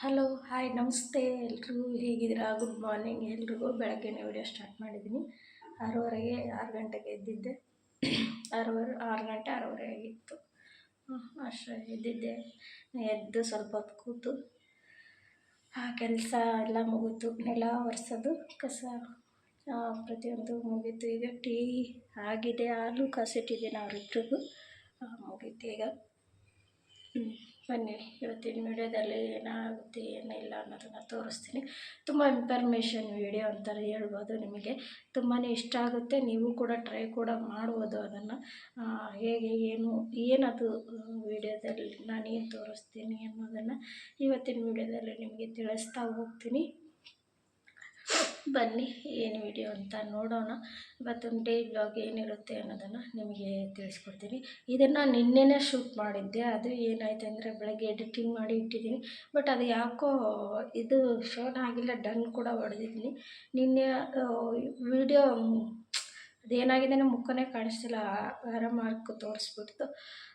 Hello hi ನಮಸ್ತೆ ಎಲ್ಲರೂ ಹೇಗಿದ್ದೀರಾ? ಗುಡ್ ಮಾರ್ನಿಂಗ್ ಎಲ್ರಿಗೂ. ಬೆಳಗ್ಗೆನೇ ವಿಡಿಯೋ ಸ್ಟಾರ್ಟ್ ಮಾಡಿದ್ದೀನಿ. ಆರೂವರೆಗೆ ಆರು ಗಂಟೆಗೆ ಎದ್ದಿದ್ದೆ. ಆರೂವರೆ, ಆರು ಗಂಟೆ ಆರೂವರೆ ಆಗಿತ್ತು. ಅಷ್ಟೇ ಎದ್ದಿದ್ದೆ. ಎದ್ದು ಸ್ವಲ್ಪ ಹೊತ್ತು ಕೂತು ಆ ಕೆಲಸ ಎಲ್ಲ ಮುಗೀತು. ನೆಲ ಒರೆಸೋದು, ಕಸ ಪ್ರತಿಯೊಂದು ಮುಗೀತು. ಈಗ ಟೀ ಆಗಿದೆ, ಹಾಲು ಕಾಸಿಟ್ಟಿದ್ದೀನಿ ಅವರಿಬ್ಬರಿಗೂ ಮುಗೀತು ಈಗ. ಬನ್ನಿ, ಇವತ್ತಿನ ವಿಡಿಯೋದಲ್ಲಿ ಏನಾಗುತ್ತೆ, ಏನಿಲ್ಲ ಅನ್ನೋದನ್ನು ತೋರಿಸ್ತೀನಿ. ತುಂಬ ಇನ್ಫಾರ್ಮೇಷನ್ ವಿಡಿಯೋ ಅಂತಾರೆ ಹೇಳ್ಬೋದು ನಿಮಗೆ. ತುಂಬಾ ಇಷ್ಟ ಆಗುತ್ತೆ, ನೀವು ಕೂಡ ಟ್ರೈ ಕೂಡ ಮಾಡ್ಬೋದು ಅದನ್ನು. ಹೇಗೆ, ಏನು, ಏನದು ವಿಡಿಯೋದಲ್ಲಿ ನಾನೇನು ತೋರಿಸ್ತೀನಿ ಅನ್ನೋದನ್ನು ಇವತ್ತಿನ ವಿಡಿಯೋದಲ್ಲಿ ನಿಮಗೆ ತಿಳಿಸ್ತಾ ಹೋಗ್ತೀನಿ. ಬನ್ನಿ, ಏನು ವಿಡಿಯೋ ಅಂತ ನೋಡೋಣ. ಇವತ್ತೊಂದು ಡೇ ಬ್ಲಾಗ್ ಏನಿರುತ್ತೆ ಅನ್ನೋದನ್ನು ನಿಮಗೆ ತಿಳಿಸ್ಕೊಡ್ತೀನಿ. ಇದನ್ನು ನಿನ್ನೆನೇ ಶೂಟ್ ಮಾಡಿದ್ದೆ. ಅದು ಏನಾಯಿತು ಅಂದರೆ ಬೆಳಗ್ಗೆ ಎಡಿಟಿಂಗ್ ಮಾಡಿ ಇಟ್ಟಿದ್ದೀನಿ. ಬಟ್ ಅದು ಯಾಕೋ ಇದು ಶೋನ ಆಗಿಲ್ಲ ಡನ್ ಕೂಡ ಹೊಡೆದಿದ್ದೀನಿ. ನಿನ್ನೆ ವಿಡಿಯೋ ಅದೇನಾಗಿದೆ ನಮ್ಮ ಮುಖನೇ ಕಾಣಿಸ್ತಿಲ್ಲ. ಆರ ಮಾರ್ಕ್ ತೋರಿಸ್ಬಿಡ್ತು.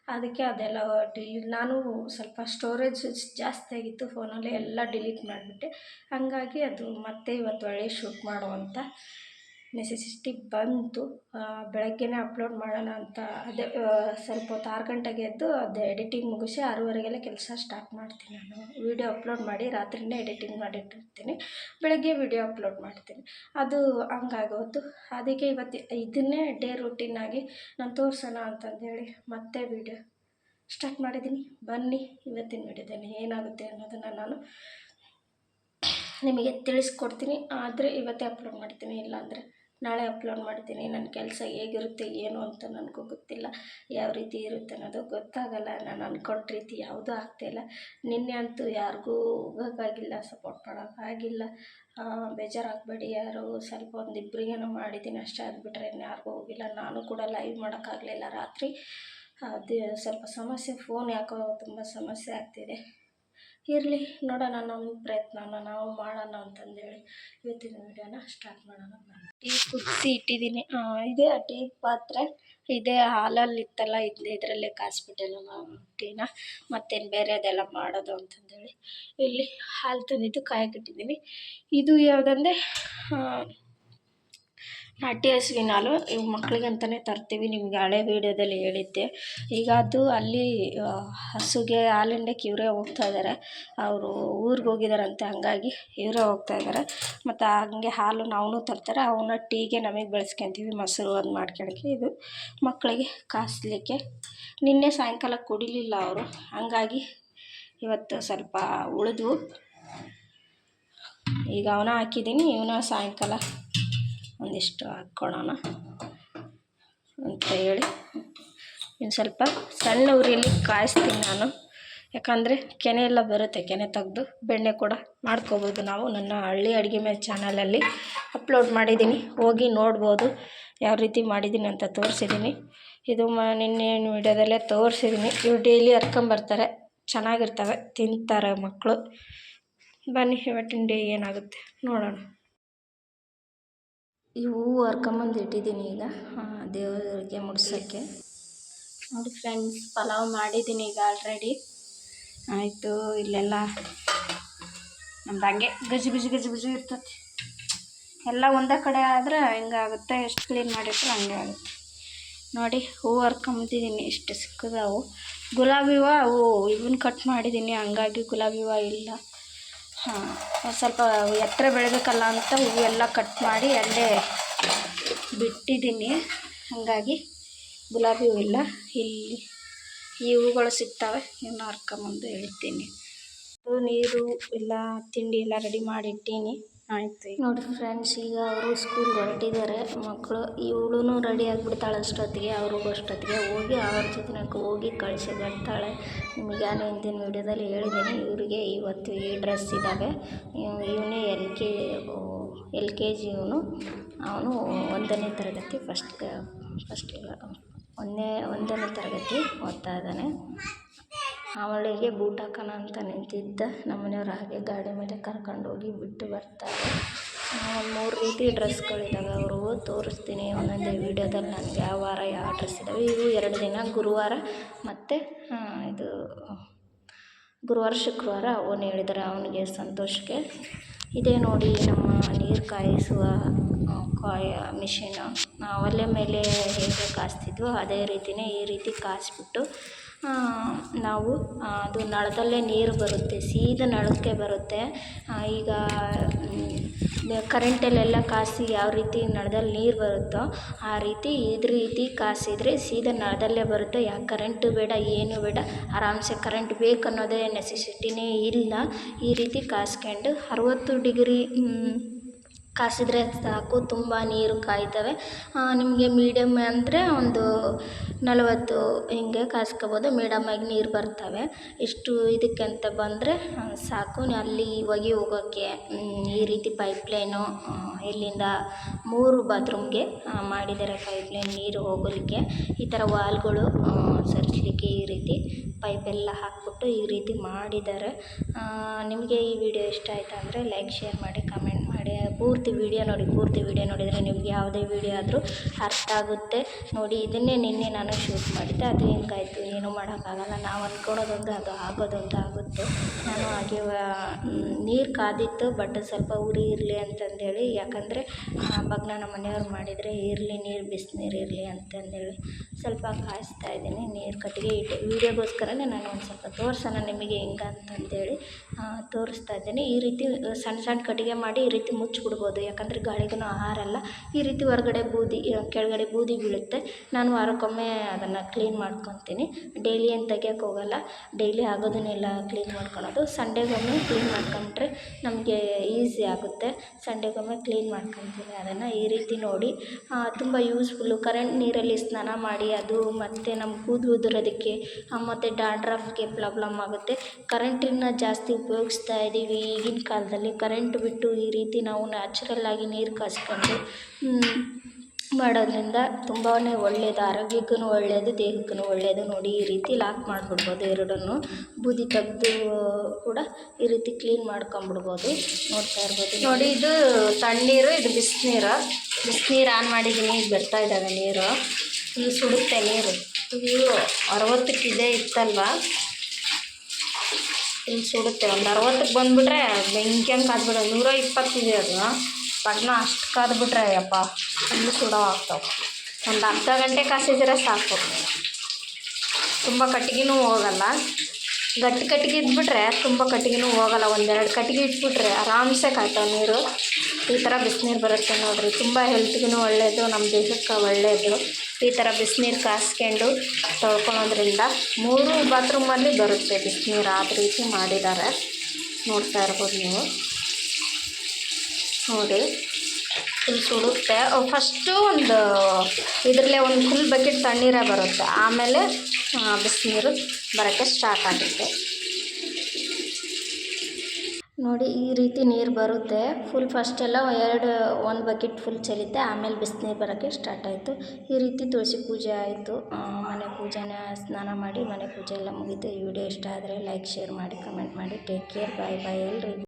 ಅದಕ್ಕೆ ಅದೆಲ್ಲ ಡಿಲೀಟ್ ನಾನು ಸ್ವಲ್ಪ ಸ್ಟೋರೇಜ್ ಜಾಸ್ತಿ ಆಗಿತ್ತು ಫೋನಲ್ಲಿ ಎಲ್ಲ ಡಿಲೀಟ್ ಮಾಡಿಬಿಟ್ಟೆ. ಹಾಗಾಗಿ ಅದು ಮತ್ತೆ ಇವತ್ತು ಒಳ್ಳೆ ಶೂಟ್ ಮಾಡುವಂಥ ನೆಸೆಸಿಟಿ ಬಂತು ಬೆಳಗ್ಗೆನೇ ಅಪ್ಲೋಡ್ ಮಾಡೋಣ ಅಂತ ಅದೇ ಸ್ವಲ್ಪ ಹೊತ್ತು ಆರು ಗಂಟೆಗೆ ಎದ್ದು ಅದು ಎಡಿಟಿಂಗ್ ಮುಗಿಸಿ ಆರೂವರೆಗೆಲ್ಲ ಕೆಲಸ ಸ್ಟಾರ್ಟ್ ಮಾಡ್ತೀನಿ ನಾನು. ವೀಡಿಯೋ ಅಪ್ಲೋಡ್ ಮಾಡಿ ರಾತ್ರಿನೇ ಎಡಿಟಿಂಗ್ ಮಾಡಿಟ್ಟಿರ್ತೀನಿ. ಬೆಳಗ್ಗೆ ವೀಡಿಯೋ ಅಪ್ಲೋಡ್ ಮಾಡ್ತೀನಿ. ಅದು ಹಂಗಾಗೋದು ಅದಕ್ಕೆ ಇವತ್ತು ಇದನ್ನೇ ಡೇ ರೂಟೀನಾಗಿ ನಾನು ತೋರಿಸೋಣ ಅಂತಂದೇಳಿ ಮತ್ತೆ ವೀಡಿಯೋ ಸ್ಟಾರ್ಟ್ ಮಾಡಿದ್ದೀನಿ. ಬನ್ನಿ, ಇವತ್ತಿನ ವೀಡಿಯೋದಲ್ಲಿ ಏನಾಗುತ್ತೆ ಅನ್ನೋದನ್ನು ನಾನು ನಿಮಗೆ ತಿಳಿಸ್ಕೊಡ್ತೀನಿ. ಆದರೆ ಇವತ್ತೇ ಅಪ್ಲೋಡ್ ಮಾಡ್ತೀನಿ, ಇಲ್ಲಾಂದರೆ ನಾಳೆ ಅಪ್ಲೋಡ್ ಮಾಡ್ತೀನಿ. ನನ್ನ ಕೆಲಸ ಹೇಗಿರುತ್ತೆ, ಏನು ಅಂತ ನನಗೂ ಗೊತ್ತಿಲ್ಲ. ಯಾವ ರೀತಿ ಇರುತ್ತೆ ಅನ್ನೋದು ಗೊತ್ತಾಗಲ್ಲ. ನಾನು ಅಂದ್ಕೊಂಡ ರೀತಿ ಯಾವುದೂ ಆಗ್ತಾಯಿಲ್ಲ ನಿನ್ನೆ ಅಂತೂ ಯಾರಿಗೂ ಹೋಗೋಕ್ಕಾಗಿಲ್ಲ ಸಪೋರ್ಟ್ ಮಾಡೋಕ್ಕಾಗಿಲ್ಲ. ಬೇಜಾರಾಗಬೇಡಿ ಯಾರು. ಸ್ವಲ್ಪ ಒಂದು ಇಬ್ಬರಿಗೇನೋ ಮಾಡಿದ್ದೀನಿ ಅಷ್ಟೇ ಆಗಿಬಿಟ್ರೆ ಇನ್ನು ಯಾರಿಗೂ ಹೋಗಿಲ್ಲ. ನಾನು ಕೂಡ ಲೈವ್ ಮಾಡೋಕ್ಕಾಗಲಿಲ್ಲ ರಾತ್ರಿ. ಅದು ಸ್ವಲ್ಪ ಸಮಸ್ಯೆ ಫೋನ್ ಯಾಕೋ ತುಂಬ ಸಮಸ್ಯೆ ಆಗ್ತಿದೆ. ಇರಲಿ, ನೋಡೋಣ ನಮ್ಮ ಪ್ರಯತ್ನನ, ನಾವು ಮಾಡೋಣ ಅಂತಂದೇಳಿ ಇವತ್ತಿನ ವಿಡಿಯೋನ ಸ್ಟಾರ್ಟ್ ಮಾಡೋಣ. ಟೀ ಕುದಿಸಿ ಇಟ್ಟಿದ್ದೀನಿ. ಇದೇ ಆ ಟೀ ಪಾತ್ರೆ, ಇದೇ ಹಾಲಲ್ಲಿ ಇತ್ತಲ್ಲ ಇದು ಇದರಲ್ಲೇ ಕಾಯಿಸ್ಬಿಟ್ಟೆಲ್ಲ ನಾವು ಟೀನ. ಮತ್ತೇನು ಬೇರೆದೆಲ್ಲ ಮಾಡೋದು ಅಂತಂದೇಳಿ ಇಲ್ಲಿ ಹಾಲು ತಂದಿದ್ದು ಕಾಯಕ್ಕಿಟ್ಟಿದ್ದೀನಿ ಇದು ಯಾವುದಂದರೆ ನಾಟಿ ಹಸುವಿನ ಹಾಲು ಇವು ಮಕ್ಳಿಗೆ ಅಂತಲೇ ತರ್ತೀವಿ, ನಿಮಗೆ ಹಳೆ ವೀಡಿಯೋದಲ್ಲಿ ಹೇಳಿದ್ದೆ. ಈಗ ಅದು ಅಲ್ಲಿ ಹಸುಗೆ ಹಾಲಿಂಡಕ್ಕೆ ಇವರೇ ಹೋಗ್ತಾ ಇದ್ದಾರೆ ಅವರು ಊರಿಗೆ ಹೋಗಿದಾರಂತೆ, ಹಂಗಾಗಿ ಇವರೇ ಹೋಗ್ತಾ ಇದ್ದಾರೆ ಮತ್ತು ಹಂಗೆ ಹಾಲು ನಾವು ತರ್ತಾರೆ ಅವನ್ನ ಟೀಗೆ ನಮಗೆ ಬೆಳೆಸ್ಕೊತೀವಿ, ಮೊಸರು ಅದು ಮಾಡ್ಕೊಳಕ್ಕೆ. ಇದು ಮಕ್ಕಳಿಗೆ ಕಾಯಿಸ್ಲಿಕ್ಕೆ ನಿನ್ನೆ ಸಾಯಂಕಾಲ ಕುಡಿಲಿಲ್ಲ ಅವರು, ಹಂಗಾಗಿ ಇವತ್ತು ಸ್ವಲ್ಪ ಉಳಿದ್ವು. ಈಗ ಅವನ ಹಾಕಿದ್ದೀನಿ, ಇವನ ಸಾಯಂಕಾಲ ಒಂದಿಷ್ಟು ಹಾಕ್ಕೊಳ್ಳೋಣ ಅಂತ ಹೇಳಿ ಇನ್ನು ಸ್ವಲ್ಪ ಸಣ್ಣ ಉರಿಯಲ್ಲಿ ಕಾಯಿಸ್ತೀನಿ ನಾನು. ಯಾಕಂದರೆ ಕೆನೆ ಎಲ್ಲ ಬರುತ್ತೆ, ಕೆನೆ ತೆಗೆದು ಬೆಣ್ಣೆ ಕೂಡ ಮಾಡ್ಕೋಬೋದು ನಾವು. ನನ್ನ ಹಳ್ಳಿ ಅಡುಗೆ ಮೇಲೆ ಚಾನಲಲ್ಲಿ ಅಪ್ಲೋಡ್ ಮಾಡಿದ್ದೀನಿ. ಹೋಗಿ ನೋಡ್ಬೋದು ಯಾವ ರೀತಿ ಮಾಡಿದ್ದೀನಿ ಅಂತ ತೋರಿಸಿದ್ದೀನಿ. ಇದು ಮ ನಿನ್ನೆ ವಿಡಿಯೋದಲ್ಲೇ ತೋರಿಸಿದ್ದೀನಿ. ಇವು ಡೈಲಿ ಹರ್ಕೊಂಬರ್ತಾರೆ. ಚೆನ್ನಾಗಿರ್ತವೆ, ತಿಂತಾರೆ ಮಕ್ಕಳು. ಬನ್ನಿ ಇವತ್ತಿನ ಡೇ ಏನಾಗುತ್ತೆ ನೋಡೋಣ. ಈ ಹೂವು ಹರ್ಕೊಂಬಂದು ಇಟ್ಟಿದ್ದೀನಿ ಈಗ ದೇವರಿಗೆ ಮುಡ್ಸೋಕ್ಕೆ ನೋಡಿ ಫ್ರೆಂಡ್ಸ್ ಪಲಾವ್ ಮಾಡಿದ್ದೀನಿ ಈಗ ಆಲ್ರೆಡಿ ಆಯಿತು, ಇಲ್ಲೆಲ್ಲ ನಮ್ದು ಹಂಗೆ ಗಜು ಗಜಿ ಗಜಿ ಗಜಿ ಇರ್ತತಿ ಎಲ್ಲ ಒಂದೇ ಕಡೆ ಆದರೆ ಹಿಂಗಾಗುತ್ತೆ ಎಷ್ಟು ಕ್ಲೀನ್ ಮಾಡಿಟ್ರೆ ಹಂಗೆ ಆಗುತ್ತೆ. ನೋಡಿ ಹೂವು ಹರ್ಕೊಂಬಂದಿದ್ದೀನಿ ಎಷ್ಟು ಸಿಕ್ಕದಾವು. ಗುಲಾಬಿ ಹೂವು ಅವು ಇವನ್ನ ಕಟ್ ಮಾಡಿದ್ದೀನಿ, ಹಂಗಾಗಿ ಗುಲಾಬಿ ಹೂವು ಇಲ್ಲ. ಹಾಂ ಸ್ವಲ್ಪ ಎತ್ತರ ಬೆಳಬೇಕಲ್ಲ ಅಂತ ಹೂವೆಲ್ಲ ಕಟ್ ಮಾಡಿ ಅಲ್ಲೇ ಬಿಟ್ಟಿದ್ದೀನಿ. ಹಾಗಾಗಿ ಗುಲಾಬಿ ಹೂವೆಲ್ಲ. ಇಲ್ಲ ಈ ಹೂಗಳು ಸಿಗ್ತವೆ. ಇನ್ನು ಹರ್ಕೊಂಬಂದು ಹೇಳ್ತೀನಿ. ನೀರು, ಎಲ್ಲ ತಿಂಡಿ ಎಲ್ಲ ರೆಡಿ ಮಾಡಿ ಇಟ್ಟೀನಿ ಆಯಿತು. ನೋಡಿ ಫ್ರೆಂಡ್ಸ್, ಈಗ ಅವರು ಸ್ಕೂಲ್ಗೆ ಹೊರಟಿದ್ದಾರೆ. ಮಕ್ಕಳು ಇವಳು ರೆಡಿ ಆಗಿಬಿಡ್ತಾಳೆ ಅಷ್ಟೊತ್ತಿಗೆ, ಅವ್ರಿಗೂ ಅಷ್ಟೊತ್ತಿಗೆ. ಹೋಗಿ ಅವ್ರ ಜೊತೆನಕ್ಕೆ ಹೋಗಿ ಕಳಿಸಿ ಬರ್ತಾಳೆ ನಿಮಗೆ ನಾನು ಹಿಂದಿನ ವೀಡಿಯೋದಲ್ಲಿ ಹೇಳಿದ್ದೀನಿ, ಇವರಿಗೆ ಇವತ್ತು ಈ ಡ್ರೆಸ್ ಇದ್ದಾವೆ ಇವನೇ L K L K G ಇವನು. ಅವನು ಒಂದನೇ ತರಗತಿ ಫಸ್ಟ್ ಫಸ್ಟ್ ಒಂದನೇ ಒಂದನೇ ತರಗತಿ ಓದ್ತಾ ಇದ್ದಾನೆ. ಅವಳಿಗೆ ಬೂಟ್ ಹಾಕೋಣ ಅಂತ ನಿಂತಿದ್ದ. ನಮ್ಮನೆಯವ್ರು ಹಾಗೆ ಗಾಡಿ ಮೇಲೆ ಕರ್ಕೊಂಡೋಗಿ ಬಿಟ್ಟು ಬರ್ತಾರೆ. ಮೂರು ರೀತಿ ಡ್ರೆಸ್ಗಳಿದ್ದಾವೆ ಅವರು ತೋರಿಸ್ತೀನಿ. ಒಂದೊಂದೇ ವೀಡಿಯೋದಲ್ಲಿ ನನಗೆ ಯಾವ ವಾರ ಯಾವ ಡ್ರೆಸ್ ಇದ್ದಾವೆ ಇವು ಎರಡು ದಿನ ಗುರುವಾರ ಮತ್ತು ಇದು ಗುರುವಾರ ಶುಕ್ರವಾರ ಅವನು ಹೇಳಿದರೆ ಅವನಿಗೆ ಸಂತೋಷಕ್ಕೆ ಇದೇ ನೋಡಿ ನಮ್ಮ ನೀರು ಕಾಯಿಸುವ ಕಾಯ ಮಿಷಿನ್. ಒಲೆ ಮೇಲೆ ಹೇಗೆ ಕಾಯಿಸ್ತಿದ್ವೋ ಅದೇ ರೀತಿಯೇ ಈ ರೀತಿ ಕಾಯಿಸ್ಬಿಟ್ಟು ನಾವು ಅದು ನಳದಲ್ಲೇ ನೀರು ಬರುತ್ತೆ, ಸೀದಾ ನಳಕ್ಕೆ ಬರುತ್ತೆ. ಈಗ ಕರೆಂಟಲ್ಲೆಲ್ಲ ಕಾಸಿ ಯಾವ ರೀತಿ ನಳದಲ್ಲಿ ನೀರು ಬರುತ್ತೋ ಆ ರೀತಿ ಇದು ರೀತಿ ಕಾಸಿದರೆ ಸೀದಾ ನಳದಲ್ಲೇ ಬರುತ್ತೆ. ಯಾಕೆ ಕರೆಂಟು ಬೇಡ, ಏನು ಬೇಡ, ಆರಾಮ್ಸೆ ಕರೆಂಟ್ ಬೇಕನ್ನೋದೇ ನೆಸೆಸಿಟಿನೇ ಇಲ್ಲ. ಈ ರೀತಿ ಕಾಯ್ಸ್ಕೊಂಡು ಅರವತ್ತು ಡಿಗ್ರಿ ಕಾಯಿಸಿದ್ರೆ ಸಾಕು, ತುಂಬ ನೀರು ಕಾಯ್ತವೆ. ನಿಮಗೆ ಮೀಡಿಯಮ್ ಅಂದರೆ ಒಂದು ನಲವತ್ತು ಹಿಂಗೆ ಕಾಯ್ಸ್ಕೊಬೋದು ಆಗಿ ನೀರು ಬರ್ತವೆ. ಇಷ್ಟು ಇದಕ್ಕೆ ಅಂತ ಬಂದರೆ ಸಾಕು. ಅಲ್ಲಿ ಹೋಗಿ ಹೋಗೋಕ್ಕೆ ಈ ರೀತಿ ಪೈಪ್ಲೈನು ಇಲ್ಲಿಂದ ಮೂರು ಬಾತ್ರೂಮ್ಗೆ ಮಾಡಿದ್ದಾರೆ ಪೈಪ್ಲೈನ್ ನೀರು ಹೋಗಲಿಕ್ಕೆ. ಈ ಥರ ವಾಲ್ಗಳು ಸರಿಸಲಿಕ್ಕೆ ಈ ರೀತಿ ಪೈಪೆಲ್ಲ ಹಾಕ್ಬಿಟ್ಟು ಈ ರೀತಿ ಮಾಡಿದ್ದಾರೆ. ನಿಮಗೆ ಈ ವಿಡಿಯೋ ಇಷ್ಟ ಆಯಿತು ಅಂದರೆ ಲೈಕ್ ಶೇರ್ ಮಾಡಿ ಕಮೆಂಟ್ ಪೂರ್ತಿ ವಿಡಿಯೋ ನೋಡಿ, ಪೂರ್ತಿ ವಿಡಿಯೋ ನೋಡಿದರೆ ನಿಮ್ಗೆ ಯಾವುದೇ ವಿಡಿಯೋ ಆದರೂ ಅರ್ಥ ಆಗುತ್ತೆ. ನೋಡಿ, ಇದನ್ನೇ ನಿನ್ನೆ ನಾನು ಶೂಟ್ ಮಾಡಿದ್ದೆ. ಅದು ಹೆಂಗಾಯಿತು, ಏನು ಮಾಡೋಕ್ಕಾಗಲ್ಲ. ನಾವು ಅಂದ್ಕೊಳೋದೊಂದು ಅದು ಆಗೋದೊಂದು ಆಗುತ್ತೆ. ನಾನು ಹಾಗೆ ನೀರು ಕಾದಿತ್ತು ಬಟ್ ಸ್ವಲ್ಪ ಉರಿ ಇರಲಿ ಅಂತಂದೇಳಿ. ಯಾಕಂದರೆ ಬಗ್ನ ನಮ್ಮ ಮನೆಯವ್ರು ಮಾಡಿದರೆ ಇರಲಿ ನೀರು ಬಿಸಿನೀರು ಇರಲಿ ಅಂತಂದೇಳಿ ಸ್ವಲ್ಪ ಕಾಯಿಸ್ತಾ ಇದ್ದೀನಿ ನೀರು ಕಟ್ಟಿಗೆ. ಇಟ್ಟು ವೀಡಿಯೋಗೋಸ್ಕರನೇ ನಾನು ಒಂದು ಸ್ವಲ್ಪ ತೋರಿಸೋಣ ನಿಮಗೆ ಹೆಂಗೆ ಅಂತಂದೇಳಿ ತೋರಿಸ್ತಾ ಇದ್ದೀನಿ. ಈ ರೀತಿ, ಸಣ್ಣ ಸಣ್ಣ ಕಟ್ಟಿಗೆ ಮಾಡಿ ಈ ರೀತಿ ಮುಚ್ಚಿಬಿಡ್ಬೋದು ಯಾಕಂದರೆ ಗಾಳಿಗೂ ಅಲ್ಲ. ಈ ರೀತಿ ಹೊರ್ಗಡೆ ಬೂದಿ ಕೆಳಗಡೆ ಬೂದಿ ಬೀಳುತ್ತೆ. ನಾನು ವಾರಕ್ಕೊಮ್ಮೆ ಅದನ್ನು ಕ್ಲೀನ್ ಮಾಡ್ಕೊತೀನಿ. ಡೈಲಿ ಏನು ತೆಗಿಯೋಕೆ ಹೋಗಲ್ಲ. ಡೈಲಿ ಆಗೋದನ್ನೆಲ್ಲ ಕ್ಲೀನ್ ಮಾಡ್ಕೊಳೋದು. ಸಂಡೇಗೊಮ್ಮೆ ಕ್ಲೀನ್ ಮಾಡ್ಕೊಂಡ್ರೆ ನಮಗೆ ಈಸಿ ಆಗುತ್ತೆ. ಸಂಡೇಗೊಮ್ಮೆ ಕ್ಲೀನ್ ಮಾಡ್ಕೊತೀನಿ ಅದನ್ನು ಈ ರೀತಿ ನೋಡಿ. ತುಂಬ ಯೂಸ್ಫುಲ್ಲು ಕರೆಂಟ್ ನೀರಲ್ಲಿ ಸ್ನಾನ ಮಾಡಿ ಅದು ಮತ್ತು ನಮ್ಮ ಕೂದಲು ಉದುರೋದಕ್ಕೆ ಮತ್ತು ಡಾಂಡ್ರಫ್ಗೆ ಪ್ರಾಬ್ಲಮ್ ಆಗುತ್ತೆ. ಕರೆಂಟಿನ ಜಾಸ್ತಿ ಉಪಯೋಗಿಸ್ತಾ ಇದ್ದೀವಿ ಈಗಿನ ಕಾಲದಲ್ಲಿ. ಕರೆಂಟ್ ಬಿಟ್ಟು ಈ ರೀತಿ ನಾವು ನ್ಯಾಚುರಲ್ಲಾಗಿ ನೀರು ಕಾಸ್ಕೊಂಡು ಮಾಡೋದರಿಂದ ತುಂಬಾ ಒಳ್ಳೆಯದು ಆರೋಗ್ಯಕ್ಕೂ ಒಳ್ಳೆಯದು ದೇಹಕ್ಕೂ ಒಳ್ಳೆಯದು ನೋಡಿ ಈ ರೀತಿ ಲಾಕ್ ಮಾಡಿಬಿಡ್ಬೋದು ಎರಡನ್ನೂ. ಬೂದಿ ತೆಗೆದು ಕೂಡ ಈ ರೀತಿ ಕ್ಲೀನ್ ಮಾಡ್ಕೊಂಬಿಡ್ಬೋದು ನೋಡ್ತಾ ಇರ್ಬೋದು ನೋಡಿ, ಇದು ತಣ್ಣೀರು, ಇದು ಬಿಸಿನೀರು. ಬಿಸಿನೀರು ಆನ್ ಮಾಡಿದ್ದೀನಿ, ಈಗ ಬರ್ತಾ ಇದ್ದಾವೆ ನೀರು. ಇಲ್ಲಿ ಸುಡುತ್ತೆ ನೀರು. ಇದು ಅರವತ್ತಕ್ಕೆ ಇದೆ ಇತ್ತಲ್ವಾ? ಇಲ್ಲಿ ಸುಡುತ್ತೆ. ಒಂದು ಅರವತ್ತಕ್ಕೆ ಬಂದುಬಿಟ್ರೆ ಬೆಂಕಿ ಹಂಗೆ ಕಾದ್ಬಿಡೋದು. ನೂರ ಇಪ್ಪತ್ತಿದೆ ಅದು. ಪಟ್ನ ಅಷ್ಟು ಕಾದ್ಬಿಟ್ರೆ ಯಪ್ಪ ಅಲ್ಲಿ ಸುಡೋ ಆಗ್ತಾವೆ. ಒಂದು ಅರ್ಧ ಗಂಟೆ ಕಾಸಿದ್ರೆ ಸಾಕು. ತುಂಬ ಕಟ್ಟಿಗೆನೂ ಹೋಗಲ್ಲ. ಗಟ್ಟಿ ಕಟ್ಟಿಗೆ ಇದ್ಬಿಟ್ರೆ ತುಂಬ ಕಟ್ಟಿಗೆನೂ ಹೋಗಲ್ಲ. ಒಂದೆರಡು ಕಟ್ಟಿಗೆ ಇಟ್ಬಿಟ್ರೆ ಆರಾಮ್ಸೆ ಕಾಯ್ತಾವೆ ನೀರು. ಈ ಥರ ಬಿಸಿನೀರು ಬರುತ್ತೆ ನೋಡಿರಿ. ತುಂಬ ಹೆಲ್ತ್ಗೂ ಒಳ್ಳೆಯದು ನಮ್ಮ ದೇಹಕ್ಕೆ ಒಳ್ಳೆಯದು ಈ ಥರ ಬಿಸಿನೀರು ಕಾಸ್ಕೊಂಡು ತೊಳ್ಕೊಳೋದ್ರಿಂದ ಮೂರು ಬಾತ್ರೂಮಲ್ಲಿ ಬರುತ್ತೆ ಬಿಸಿನೀರು ಆ ರೀತಿ ಮಾಡಿದ್ದಾರೆ. ನೋಡ್ತಾ ಇರ್ಬೋದು ನೀವು. ನೋಡಿ, ಫುಲ್ ಸುಡುತ್ತೆ. ಫಸ್ಟು ಒಂದು ಇದರಲ್ಲೇ ಒಂದು ಫುಲ್ ಬಕೆಟ್ ತಣ್ಣೀರೇ ಬರುತ್ತೆ. ಆಮೇಲೆ ಬಿಸಿನೀರು ಬರೋಕ್ಕೆ ಸ್ಟಾರ್ಟ್ ಆಗುತ್ತೆ. ನೋಡಿ ಈ ರೀತಿ ನೀರು ಬರುತ್ತೆ. ಫುಲ್ ಫಸ್ಟೆಲ್ಲ ಎರಡು, ಒಂದು ಬಕೆಟ್ ಫುಲ್ ಚೆಲ್ಲಿದ್ದೆ. ಆಮೇಲೆ ಬಿಸಿನೀರು ಬರೋಕ್ಕೆ ಸ್ಟಾರ್ಟ್ ಆಯಿತು. ಈ ರೀತಿ ತುಳಸಿ ಪೂಜೆ ಆಯಿತು. ಮನೆ ಪೂಜೆನ ಸ್ನಾನ ಮಾಡಿ ಮನೆ ಪೂಜೆ ಎಲ್ಲ ಮುಗೀತು. ಈ ವಿಡಿಯೋ ಇಷ್ಟ ಆದರೆ ಲೈಕ್ ಶೇರ್ ಮಾಡಿ ಕಮೆಂಟ್ ಮಾಡಿ. ಟೇಕ್ ಕೇರ್ ಬಾಯ್ ಬಾಯ್ ಎಲ್ರಿ